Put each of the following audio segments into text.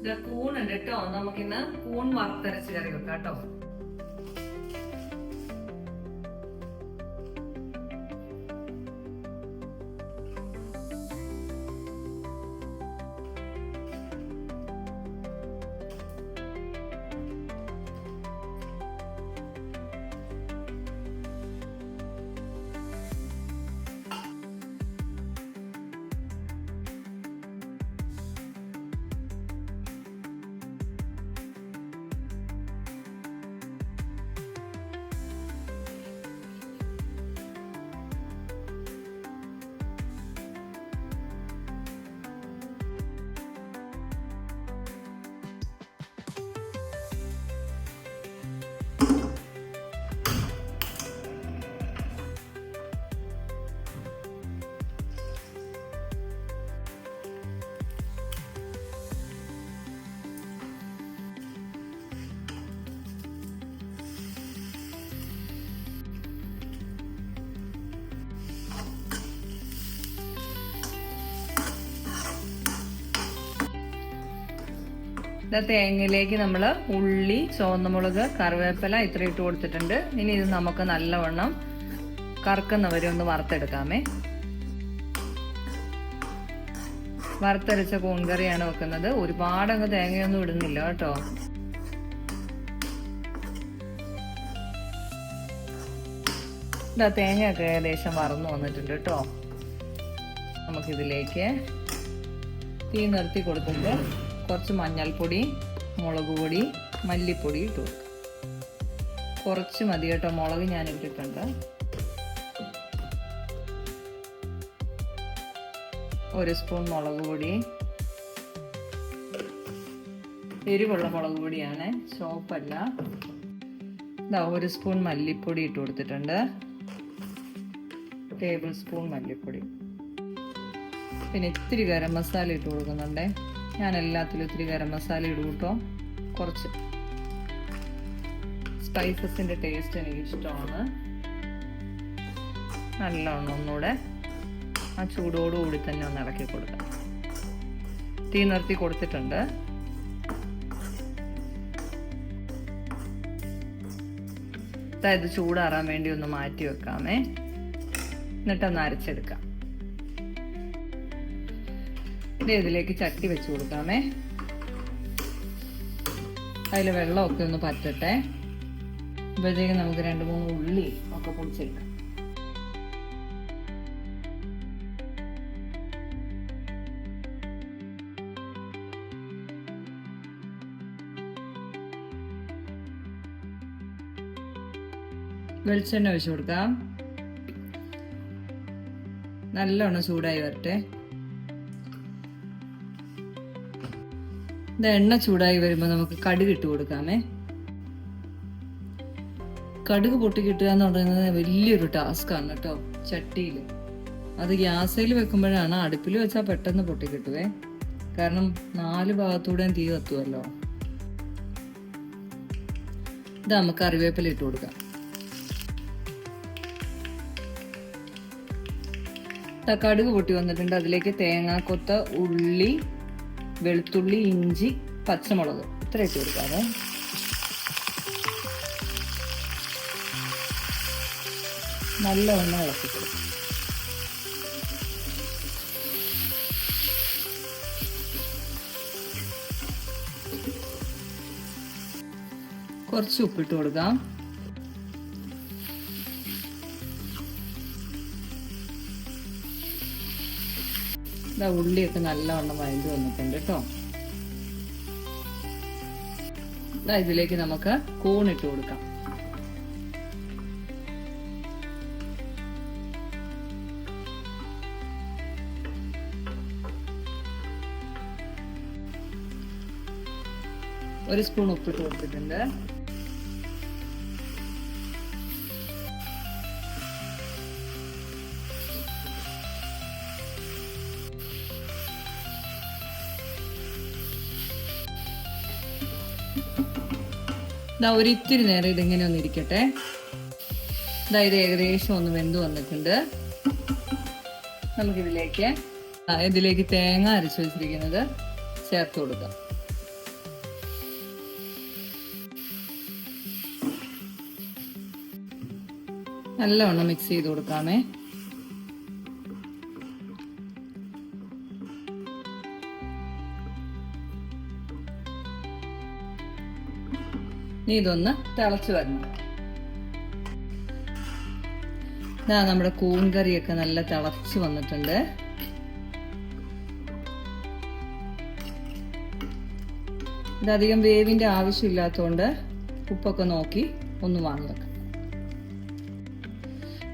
ഇത് ഉണ്ട് കേട്ടോ. നമുക്കിന്ന് കൂൺ വറുത്തരച്ച് കറി വെക്കാം കേട്ടോ. ഇത് തേങ്ങയിലേക്ക് നമ്മൾ ഉള്ളി ചുവന്നമുളക് കറിവേപ്പില ഇത്ര ഇട്ട് കൊടുത്തിട്ടുണ്ട്. ഇനി ഇത് നമുക്ക് നല്ലവണ്ണം കറക്കുന്നവരെ ഒന്ന് വറുത്തെടുക്കാമേ. വറുത്തരച്ച കൂൺകറിയാണ് വെക്കുന്നത്. ഒരുപാടങ്ങ് തേങ്ങയൊന്നും ഇടുന്നില്ല കേട്ടോ. ഇതാ തേങ്ങയൊക്കെ ഏകദേശം വറന്നു വന്നിട്ടുണ്ട് കേട്ടോ. നമുക്കിതിലേക്ക് തീ നിർത്തി കൊടുത്തിട്ട് കുറച്ച് മഞ്ഞൾപ്പൊടി മുളക് പൊടി മല്ലിപ്പൊടി ഇട്ടു കുറച്ച് മതി കേട്ടോ മുളക് ഞാൻ ഇട്ടിട്ടുണ്ട്. ഒരു സ്പൂൺ മുളക് പൊടി. എരിവുള്ള മുളക് പൊടിയാണ് ചോപ്പല്ല ഇതാ ഒരു സ്പൂൺ മല്ലിപ്പൊടി ഇട്ട് കൊടുത്തിട്ടുണ്ട്. ടേബിൾ സ്പൂൺ മല്ലിപ്പൊടി. പിന്നെ ഇത്തിരി ഗരം മസാല ഇട്ട് കൊടുക്കുന്നുണ്ടേ. ഞാൻ എല്ലാത്തിലും ഇത്തിരി ഗരം മസാല ഇടും കേട്ടോ. കുറച്ച് സ്പൈസസിന്റെ ടേസ്റ്റ് എനിക്ക് ഇഷ്ടമാണ് നല്ലോണം ഒന്നുകൂടെ ആ ചൂടോടുകൂടി തന്നെ ഒന്ന് ഇളക്കി കൊടുക്കാം. തീ നിർത്തി കൊടുത്തിട്ടുണ്ട്. അതായത് ചൂടാറാൻ വേണ്ടി ഒന്ന് മാറ്റി വെക്കാമേ. എന്നിട്ടൊന്ന് അരച്ചെടുക്കാം. ഇത് ഇതിലേക്ക് ചട്ടി വെച്ച് കൊടുക്കാമേ. അതിൽ വെള്ളമൊക്കെ ഒന്ന് പറ്റട്ടെ. അപ്പോഴത്തേക്ക് നമുക്ക് രണ്ട് മൂന്ന് ഉള്ളി ഒക്കെ പൊടിച്ചെടുക്കാം. വെളിച്ചെണ്ണ ഒഴിച്ചു കൊടുക്കാം. നല്ലോണം ചൂടായി വരട്ടെ. ഇത് എണ്ണ ചൂടായി വരുമ്പോൾ നമുക്ക് കടുക് ഇട്ട് കൊടുക്കാമേ. കടുക് പൊട്ടി കിട്ടുക എന്ന് പറയുന്നത് വലിയൊരു ടാസ്ക് ആണ് കേട്ടോ ചട്ടിയിൽ അത് ഗ്യാസിൽ വെക്കുമ്പോഴാണ് അടുപ്പിൽ വെച്ചാൽ പെട്ടെന്ന് പൊട്ടി കിട്ടുവേ കാരണം നാല് ഭാഗത്തൂടെയും തീ കത്തുമല്ലോ ഇത് നമുക്ക് കറിവേപ്പില ഇട്ട് കൊടുക്കാം. കടുക് പൊട്ടി വന്നിട്ടുണ്ട്. അതിലേക്ക് തേങ്ങാക്കൊത്ത ഉള്ളി വെളുത്തുള്ളി ഇഞ്ചി പച്ചമുളക്. ഇത്ര ഇട്ട് കൊടുക്കാതെ നല്ലവണ്ണം ഇളക്കി കൊടുക്കും കുറച്ച് ഉപ്പിട്ട് കൊടുക്കാം. ഇതാ ഉള്ളിയൊക്കെ നല്ലവണ്ണം വഴണ്ട് വന്നിട്ടുണ്ട് കേട്ടോ ഇതാ ഇതിലേക്ക് നമുക്ക് കൂണിട്ട് കൊടുക്കാം. ഒരു സ്പൂൺ ഉപ്പിട്ട് കൊടുത്തിട്ടുണ്ട്. ഇതാ ഒരിത്തിരി നേരം ഇതിങ്ങനെ ഒന്ന് ഇരിക്കട്ടെ. ഇതാ ഇത് ഏകദേശം ഒന്ന് വെന്ത് വന്നിട്ടുണ്ട്. നമുക്കിതിലേക്ക് ഇതിലേക്ക് തേങ്ങ അരച്ച് വെച്ചിരിക്കുന്നത് ചേർത്ത് കൊടുക്കാം. നല്ലവണ്ണം മിക്സ് ചെയ്ത് കൊടുക്കാമേ. നീ ഇതൊന്ന് തിളച്ചു വരണം. ഇതാ നമ്മുടെ കൂൺ കറിയൊക്കെ നല്ല തിളച്ചു വന്നിട്ടുണ്ട്. ഇതധികം വേവിന്റെ ആവശ്യമില്ലാത്തതുകൊണ്ട് ഉപ്പൊക്കെ നോക്കി ഒന്ന് വാങ്ങി വെക്കാം.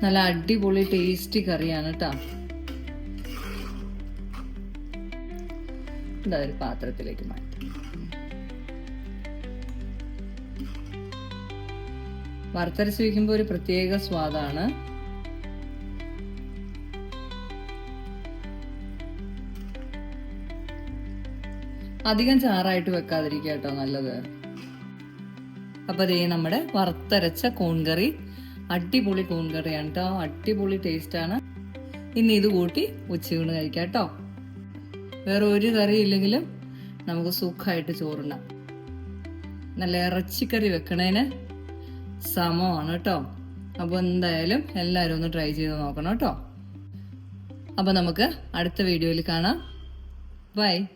നല്ല അടിപൊളി ടേസ്റ്റി കറിയാണ് കേട്ടോ ഇതാ ഒരു പാത്രത്തിലേക്ക് മാറ്റി. വറുത്തരച്ച് വയ്ക്കുമ്പോൾ ഒരു പ്രത്യേക സ്വാദാണ്. അധികം ചാറായിട്ട് വെക്കാതിരിക്കുക കേട്ടോ നല്ലത്. അപ്പൊ ദേ നമ്മുടെ വറുത്തരച്ച കൂൺകറി അടിപൊളി കൂൺകറിയാണ് കേട്ടോ. അടിപൊളി ടേസ്റ്റ് ആണ് ഇനി ഇത് കൂട്ടി ഉച്ചയൂണ് കഴിക്കാം കേട്ടോ. വേറെ ഒരു കറി ഇല്ലെങ്കിലും നമുക്ക് സുഖമായിട്ട് ചോറുണ്ടാം നല്ല ഇറച്ചിക്കറി വെക്കണേന് സമമാണ് കേട്ടോ. അപ്പോൾ എന്തായാലും എല്ലാവരും ഒന്ന് ട്രൈ ചെയ്ത് നോക്കണം കേട്ടോ. അപ്പോൾ നമുക്ക് അടുത്ത വീഡിയോയിൽ കാണാം. ബൈ